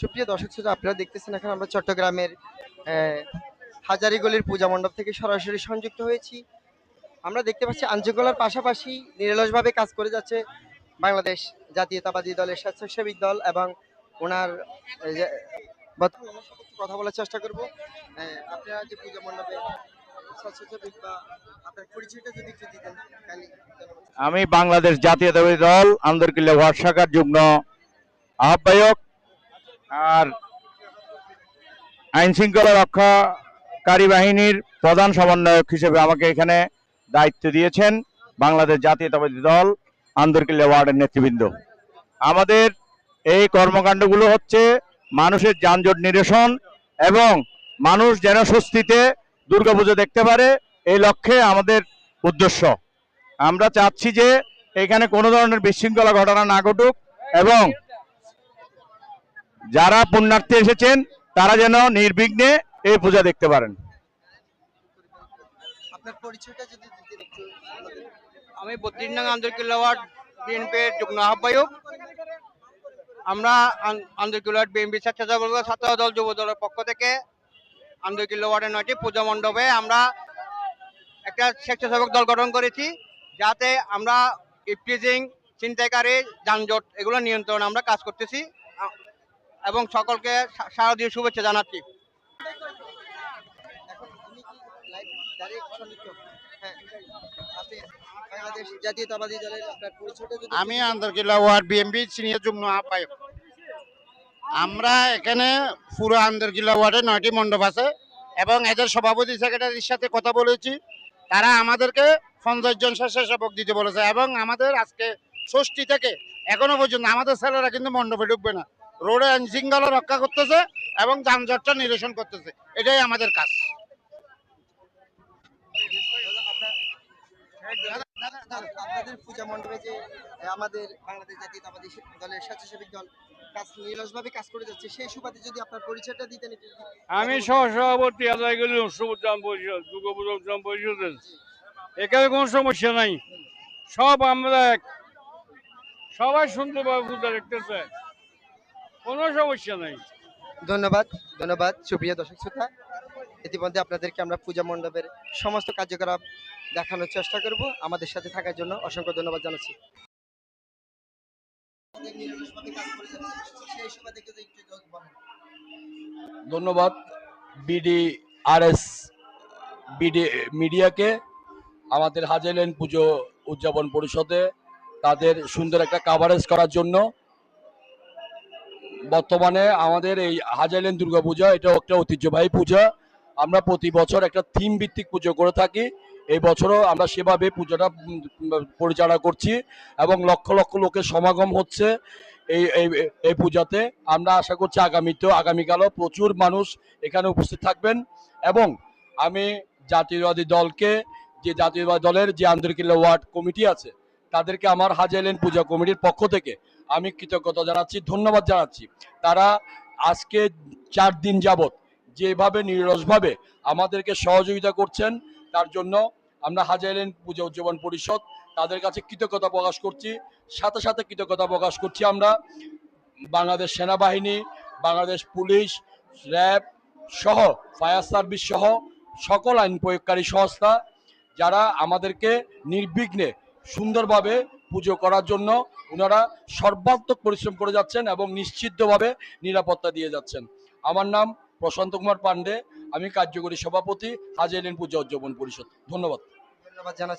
সুপ্রিয় দর্শক শ্রোতা, আপনারা দেখতেছেন এখন আমরা চট্টগ্রামের হাজারিগলির পূজা মণ্ডপ থেকে সরাসরি সংযুক্ত হয়েছি। আমরা দেখতে পাচ্ছি আঞ্চগোলার পাশাপাশি নিরলসভাবে কাজ করে যাচ্ছে বাংলাদেশ জাতীয়তাবাদী দলের স্বেচ্ছাসেবী দল এবং ওনার কথা বলার চেষ্টা করব। আপনারা যে পূজা মণ্ডপে আমি বাংলাদেশ জাতীয়তাবাদী দল, আন্দরকিল্লা ওয়ার্ড শাখার যুগ্ম আহ্বায়ক। আর আইন শৃঙ্খলা রক্ষাকারী বাহিনীর প্রধান সমন্বয়ক হিসেবে আমাকে এখানে দায়িত্ব দিয়েছেন বাংলাদেশ জাতীয়তাবাদী দল আন্দরকিল্লা ওয়ার্ডের নেতৃবৃন্দ। আমাদের এই কর্মকাণ্ডগুলো হচ্ছে মানুষের যানজট নিরসন এবং মানুষ যেন স্বস্তিতে দুর্গাপুজো দেখতে পারে, এই লক্ষ্যে আমাদের উদ্দেশ্য। আমরা চাচ্ছি যে এখানে কোনো ধরনের বিশৃঙ্খলা ঘটনা না ঘটুক এবং যারা পুণ্যার্থী এসেছেন, তারা যেন নির্বিঘ্নে এই পূজা দেখতে পারেন। আমি বত্রিশ যুগ্ম আহ্বায়ক। আমরা আন্দরকিল্লা বিএনপি স্বেচ্ছাসেবক ছাত্র দল যুব দলের পক্ষ থেকে আন্দরকিল্লা ওয়ার্ডের নয়টি পূজা মণ্ডপে আমরা একটা স্বেচ্ছাসেবক দল গঠন করেছি, যাতে আমরা ইফটিজিং ছিনতাইকারী, যানজট এগুলো নিয়ন্ত্রণ আমরা কাজ করতেছি। এবং সকলকে শারদীয় শুভেচ্ছা জানাচ্ছি। হ্যাঁ আমি আন্দরকিল্লা ওয়ার্ড বিএমপি সিনিয়র যুগ্ম আহ্বায়ক। আমরা এখানে পুরো আন্দরকিল্লা ওয়ার্ডে নয়টি মণ্ডপ আছে এবং এদের সভাপতি সেক্রেটারির সাথে কথা বলেছি। তারা আমাদেরকে পঞ্চাশ জন স্বেচ্ছাসেবক দিতে বলেছে এবং আমাদের আজকে ষষ্ঠী থেকে এখনও পর্যন্ত আমাদের ছেলেরা কিন্তু মণ্ডপে ঢুকবে না। রোডে আইন শৃঙ্খলা রক্ষা করতেছে এবং যানজটটা নিরসন করতেছে। এটাই আমাদের কাজ। আপনাদের পূজা মণ্ডপে যে আমাদের বাংলাদেশ জাতীয়তাবাদী দলের স্বেচ্ছাসেবী দল কাজ করে যাচ্ছে সেই সুবাদে যদি আপনার পরিচয়টা দিতেন আমি সহসভাপতি আদায়গুলি পরিষদের। এখানে কোনো সমস্যা নাই। সব আমরা এক। সবাই সুন্দরভাবে পূজা দেখতেছে। কোনো সমস্যা নাই। ধন্যবাদ ধন্যবাদ সুপ্রিয় দর্শক শ্রোতা। ইতিমধ্যে আপনাদেরকে আমরা পূজা মণ্ডপের সমস্ত কার্যকলাপ দেখানোর চেষ্টা করব। আমাদের সাথে থাকার জন্য অসংখ্য ধন্যবাদ জানাচ্ছি। ধন্যবাদ বিডি আর এস বিডি মিডিয়াকে। আমাদের হাজারলেন পুজো উদযাপন পরিষদে তাদের সুন্দর একটা কাভারেজ করার জন্য বর্তমানে আমাদের এই হাজারলেন দুর্গা পূজা এটা একটা ঐতিহ্যবাহী পূজা। আমরা প্রতি বছর একটা থিম ভিত্তিক পুজো করে থাকি। এই বছরও আমরা সেভাবে পুজোটা পরিচালনা করছি এবং লক্ষ লক্ষ লোকের সমাগম হচ্ছে এই এই পূজাতে। আমরা আশা করছি আগামীতেও, আগামীকালও প্রচুর মানুষ এখানে উপস্থিত থাকবেন এবং আমি জাতীয়বাদী দলকে, যে জাতীয়বাদী দলের যে আন্দরকিল্লা ওয়ার্ড কমিটি আছে তাদেরকে আমার হাজাইলেন পূজা কমিটির পক্ষ থেকে আমি কৃতজ্ঞতা জানাচ্ছি, ধন্যবাদ জানাচ্ছি। তারা আজকে চার দিন যাবত যেভাবে নিরসভাবে আমাদেরকে সহযোগিতা করছেন, তার জন্য আমরা হাজাইলেন পূজা উদযাপন পরিষদ তাদের কাছে কৃতজ্ঞতা প্রকাশ করছি। সাথে সাথে কৃতজ্ঞতা প্রকাশ করছি আমরা বাংলাদেশ সেনাবাহিনী, বাংলাদেশ পুলিশ, র্যাব সহ, ফায়ার সার্ভিস সহ সকল আইন প্রয়োগকারী সংস্থা যারা আমাদেরকে নির্বিঘ্নে সুন্দরভাবে পুজো করার জন্য ওনারা সর্বাত্মক পরিশ্রম করে যাচ্ছেন এবং নিশ্চিতভাবে নিরাপত্তা দিয়ে যাচ্ছেন। আমার নাম প্রশান্ত কুমার পান্ডে আমি কার্যকরী সভাপতি হাজাইলেন পূজা উদযাপন পরিষদ। ধন্যবাদ। ধন্যবাদ জানাচ্ছি।